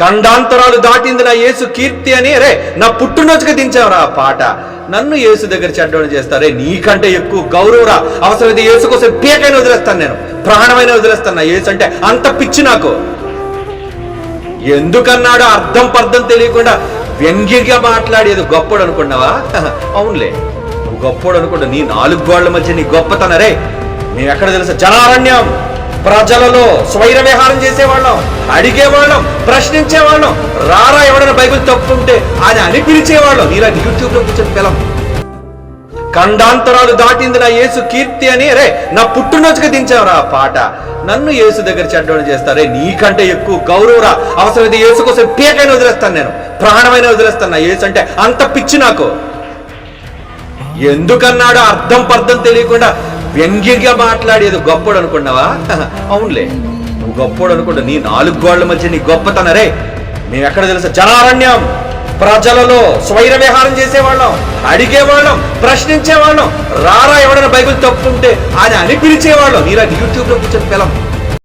ఖండాంతరాలు దాటింది నా యేసు కీర్తి అని. రే నా పుట్టినరోజుకి దించావురా ఆ పాట. నన్ను యేసు దగ్గర చెడ్డోని చేస్తారే. నీకంటే ఎక్కువ గౌరవరా అవసరమైతే యేసు కోసం పీకైనా వదిలేస్తాను నేను. ప్రాణమైన వదిలేస్తాను నా యేసు అంటే అంత పిచ్చి నాకు. ఎందుకన్నాడో అర్థం పర్థం తెలియకుండా వ్యంగ్యంగా మాట్లాడేది గొప్పడు అనుకున్నావా? అవునులే. నువ్వు గొప్పడు అనుకుంటా నీ నాలుగు గోళ్ళ మధ్య నీ గొప్పతనరే మేము ఎక్కడ తెలుసా? జనారణ్యం. ప్రజలలో స్వైర విహారం చేసేవాళ్ళం అడిగేవాళ్ళం ప్రశ్నించేవాళ్ళం రారా ఎవడైనా బైబిల్ తప్పుంటే అది అని పిలిచేవాళ్ళం. నీలా యూట్యూబ్లో కూర్చొని పిలం. ఖండాంతరాలు దాటింది నా యేసు కీర్తి అని రే నా పుట్టినరోజుకి దించావురా పాట. నన్ను యేసు దగ్గర చెడ్డోడు చేస్తారే. నీకంటే ఎక్కువ గౌరవరా అవసరమైతే యేసు కోసం పీకైనా వదిలేస్తాను నేను. ప్రాణమైన వదిలేస్తాను నా యేసు అంటే అంత పిచ్చి నాకు. ఎందుకన్నాడో అర్థం పర్థం తెలియకుండా వ్యంగ్యంగా మాట్లాడేది గొప్పడు అనుకున్నావా? అవునులే. నువ్వు గొప్పడు అనుకుంటా నీ నాలుగు గోళ్ళ మధ్య నీ గొప్పతనరే మేము ఎక్కడ తెలుసా? జనారణ్యం. ప్రజలలో స్వైర విహారం చేసేవాళ్ళం అడిగేవాళ్ళం ప్రశ్నించేవాళ్ళం. రారా ఎవడైనా బైబిల్ తప్పుంటే అది అని పిలిచేవాళ్ళం. నీలా యూట్యూబ్లో కూర్చొని పిలం